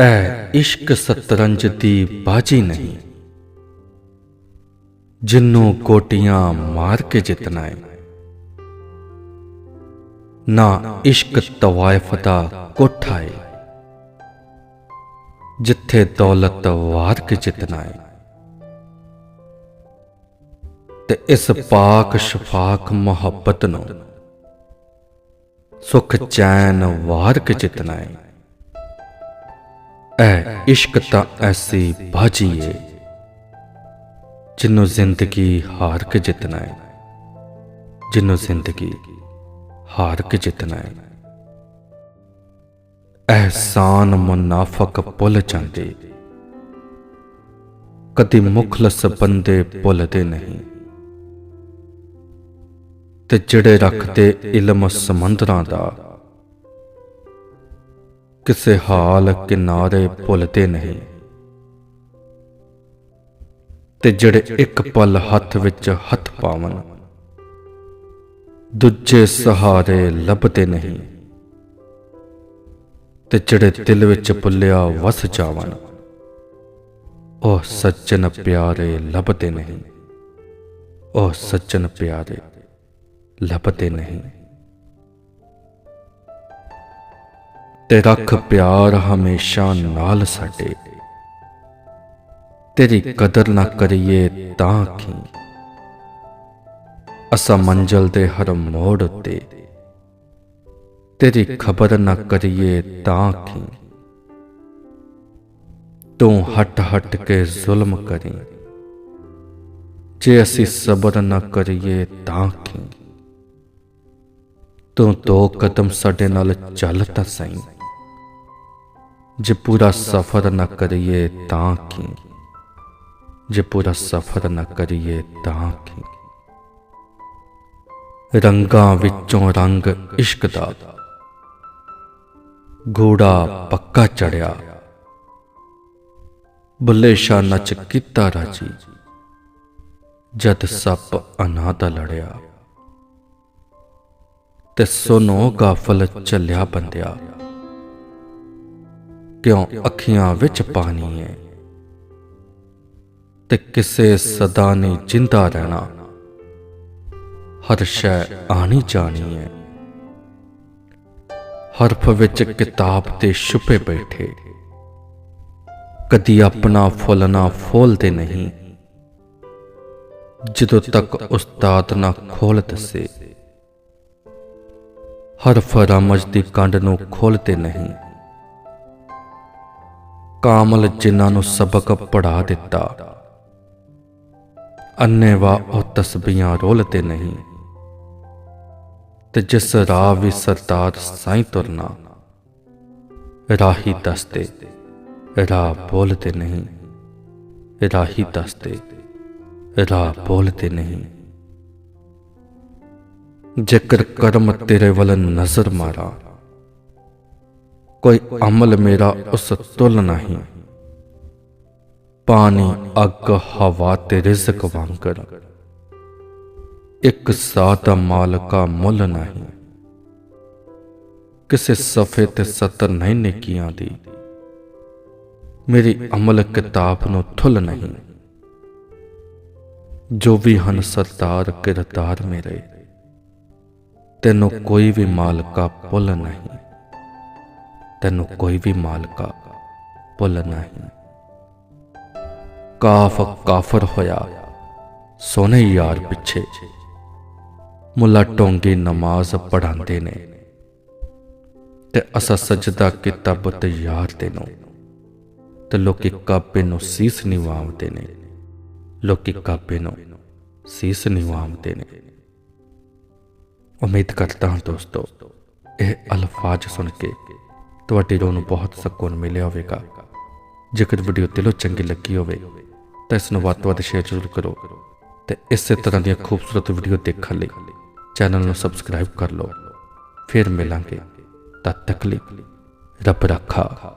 ਐ ਇਸ਼ਕ ਸਤਰੰਜ ਦੀ ਬਾਜੀ ਨਹੀਂ ਜਿੰਨੂੰ ਕੋਟੀਆਂ ਮਾਰ ਕੇ ਜਿੱਤਣਾ ਹੈ ਨਾ ਇਸ਼ਕ ਤਵਾਇਫ ਦਾ ਕੋਠਾ ਹੈ ਜਿੱਥੇ ਦੌਲਤ ਵਾਰ ਕੇ ਜਿੱਤਣਾ ਹੈ ਤੇ ਇਸ ਪਾਕ ਸ਼ਫਾਕ ਮੁਹੱਬਤ ਨੂੰ ਸੁਖ ਚੈਨ ਵਾਰ ਕੇ ਜਿੱਤਣਾ ਹੈ ਐ ਇਸ਼ਕ ਤਾਂ ਐਸੀ ਬਾਜੀ ਏ ਜਿਹਨੂੰ ਜ਼ਿੰਦਗੀ ਹਾਰ ਕੇ ਜਿੱਤਣਾ ਹੈ ਜਿਹਨੂੰ ਜ਼ਿੰਦਗੀ ਹਾਰ ਕੇ ਜਿੱਤਣਾ ਹੈ ਅਹਿਸਾਨ ਮੁਨਾਫਕ ਭੁੱਲ ਜਾਂਦੇ ਕਦੇ ਮੁਖਲਸ ਬੰਦੇ ਭੁੱਲਦੇ ਨਹੀਂ ਤੇ ਜਿਹੜੇ ਰੱਖਦੇ ਇਲਮ ਸਮੰਦਰਾਂ ਦਾ ਕਿਸੇ ਹਾਲ ਕਿਨਾਰੇ ਭੁੱਲਦੇ ਨਹੀਂ। ਤੇ ਜਿਹੜੇ ਇੱਕ ਪਲ ਹੱਥ ਵਿੱਚ ਹੱਥ ਪਾਵਨ ਦੂਜੇ ਸਹਾਰੇ ਲੱਭਦੇ ਨਹੀਂ। ਤੇ ਜਿਹੜੇ ਦਿਲ ਵਿੱਚ ਭੁੱਲਿਆ ਵਸ ਜਾਵਨ ਉਹ ਸੱਜਣ ਪਿਆਰੇ ਲੱਭਦੇ ਨਹੀਂ। ਉਹ ਸੱਜਣ ਪਿਆਰੇ ਲੱਭਦੇ ਨਹੀਂ। ਤੇ ਰੱਖ ਪਿਆਰ ਹਮੇਸ਼ਾ ਨਾਲ ਸਾਡੇ। ਤੇਰੀ ਕਦਰ ਨਾ ਕਰੀਏ ਤਾਂ ਕੀ? ਅਸਾਂ ਮੰਜ਼ਲ ਦੇ ਹਰ ਮੋੜ ਉੱਤੇ। ਤੇਰੀ ਖਬਰ ਨਾ ਕਰੀਏ ਤਾਂ ਕੀ? ਤੂੰ ਹਟ ਹਟ ਕੇ ਜ਼ੁਲਮ ਕਰੀ। ਜੇ ਅਸੀਂ ਸਬਰ ਨਾ ਕਰੀਏ ਤਾਂ ਕੀ? ਤੂੰ ਦੋ ਕਦਮ ਸਾਡੇ ਨਾਲ ਚੱਲ ਤਾਂ ਸਹੀ। ਜੇ ਪੂਰਾ ਸਫ਼ਰ ਨਾ ਕਰੀਏ ਤਾਂ ਕੀ? ਜੇ ਪੂਰਾ ਸਫ਼ਰ ਨਾ ਕਰੀਏ ਤਾਂ ਕੀ? ਰੰਗਾਂ ਵਿੱਚੋਂ ਰੰਗ ਇਸ਼ਕ ਦਾ। ਗੂੜਾ ਪੱਕਾ ਚੜਿਆ। ਬੁੱਲੇ ਸ਼ਾਹ ਨਚ ਕੀਤਾ ਰਾਜੀ। ਜਦ ਸੱਪ ਅਨਾਦਾ ਲੜਿਆ। ਤੇ ਸੁਨੋ ਗਾਫਲ ਚੱਲਿਆ ਬੰਦਿਆ। ਕਿਉਂ ਅੱਖੀਆਂ ਵਿੱਚ ਪਾਣੀ ਹੈ? ਤੇ ਕਿਸੇ ਸਦਾ ਨੇ ਜਿੰਦਾ ਰਹਿਣਾ। ਹਰ ਸ਼ੈ ਆਣੀ ਜਾਣੀ ਹੈ। ਹਰਫ ਵਿੱਚ ਕਿਤਾਬ ਤੇ ਛੁਪੇ ਬੈਠੇ। ਕਦੀ ਆਪਣਾ ਫੁੱਲ ਨਾ ਫੋਲਦੇ ਨਹੀਂ। ਜਦੋਂ ਤੱਕ ਉਸਤਾਦ ਨਾ ਖੋਲ ਦੱਸੇ। ਹਰਫ ਰਮਜ ਦੀ ਕੰਡ ਨੂੰ ਖੋਲਦੇ ਨਹੀਂ। ਕਾਮਲ ਜਿਨ੍ਹਾਂ ਨੂੰ ਸਬਕ ਪੜਾ ਦਿੱਤਾ। ਅੰਨੇਵਾ ਉਹ ਤਸਬੀਹਾਂ ਰੋਲਦੇ ਨਹੀਂ। ਤੇ ਜਿਸ ਰਾਹ ਵੀ ਸਰਦਾਰ ਸਾਈਂ ਤੁਰਨਾ, ਰਾਹੀ ਦਸਤੇ ਰਾਹ ਬੋਲਦੇ ਨਹੀਂ। ਰਾਹੀ ਦਸਤੇ ਰਾਹ ਬੋਲਦੇ ਨਹੀਂ। ਜੇਕਰ ਕਰਮ ਤੇਰੇ ਵੱਲ ਨਜ਼ਰ ਮਾਰਾ ਕੋਈ ਅਮਲ ਮੇਰਾ ਉਸ ਤੁਲ ਨਹੀਂ। ਪਾਣੀ, ਅੱਗ, ਹਵਾ ਤੇ ਰਿਜ਼ਕ ਵਾਂਗਰ। ਇੱਕ ਸਾਦਾ ਮਾਲਕਾ ਮੁੱਲ ਨਹੀਂ। ਕਿਸੇ ਸਫੇ ਤੇ ਸਤਰ ਨਹੀਂ ਨੇਕੀਆਂ ਦੀ। ਮੇਰੀ ਅਮਲ ਕਿਤਾਬ ਨੂੰ ਥੁੱਲ ਨਹੀਂ। ਜੋ ਵੀ ਹਨ ਸਰਦਾਰ, ਕਿਰਦਾਰ ਮੇਰੇ। ਤੈਨੂੰ ਕੋਈ ਵੀ ਮਾਲਕਾ ਭੁੱਲ ਨਹੀਂ। ਤੈਨੂੰ ਕੋਈ ਵੀ ਮਾਲਕਾ ਭੁੱਲ ਨਹੀਂ। ਕਾਫ ਕਾਫਰ ਹੋਇਆ ਸੋਨੇ ਯਾਰ ਪਿੱਛੇ। ਮੁੱਲਾ ਟੋਂਗੀ ਨਮਾਜ਼ ਪੜਾਉਂਦੇ ਨੇ ਤੇ ਅਸਾ ਸਜਦਾ ਕੀਤਾ ਬੁੱਤ ਯਾਰ ਦੇ ਨੂੰ ਤੇ ਲੋਕੀ ਕਾਬੇ ਨੂੰ ਸੀਸ ਨਿਵਾਉਂਦੇ ਨੇ। ਲੋਕੀ ਕਾਬੇ ਨੂੰ ਸੀਸ ਨਿਵਾਉਂਦੇ ਨੇ। ਉਮੀਦ ਕਰਦਾ ਹਾਂ ਦੋਸਤੋ, ਇਹ ਅਲਫਾਜ਼ ਸੁਣ ਕੇ ਤੁਹਾਡੀ ਰੋਹ ਨੂੰ ਬਹੁਤ ਸਕੂਨ ਮਿਲਿਆ ਹੋਵੇਗਾ। ਜੇਕਰ ਵੀਡੀਓ ਦਿਲੋਂ ਚੰਗੀ ਲੱਗੀ ਹੋਵੇ, ਤਾਂ ਇਸ ਨੂੰ ਵੱਧ ਤੋਂ ਵੱਧ ਸ਼ੇਅਰ ਜ਼ਰੂਰ ਕਰੋ ਤੇ ਇਸੇ ਤਰ੍ਹਾਂ ਦੀਆਂ ਖੂਬਸੂਰਤ ਵੀਡੀਓ ਦੇਖਣ ਲਈ ਚੈਨਲ ਨੂੰ ਸਬਸਕ੍ਰਾਈਬ ਕਰ ਲਓ। ਫਿਰ ਮਿਲਾਂਗੇ। ਤਦ ਤੱਕ ਲਈ ਰੱਬ ਰੱਖਾ।